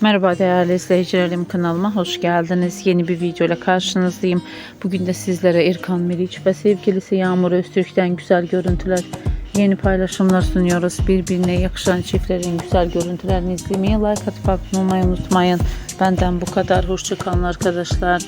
Merhaba değerli izleyicilerim kanalıma hoş geldiniz. Yeni bir video ile karşınızdayım. Bugün de sizlere İrkan Meriç ve sevgilisi Yağmur Öztürk'ten güzel görüntüler, yeni paylaşımlar sunuyoruz. Birbirine yakışan çiftlerin güzel görüntülerini izlemeyi, like atıp abone olmayı unutmayın. Benden bu kadar. Hoşçakalın arkadaşlar.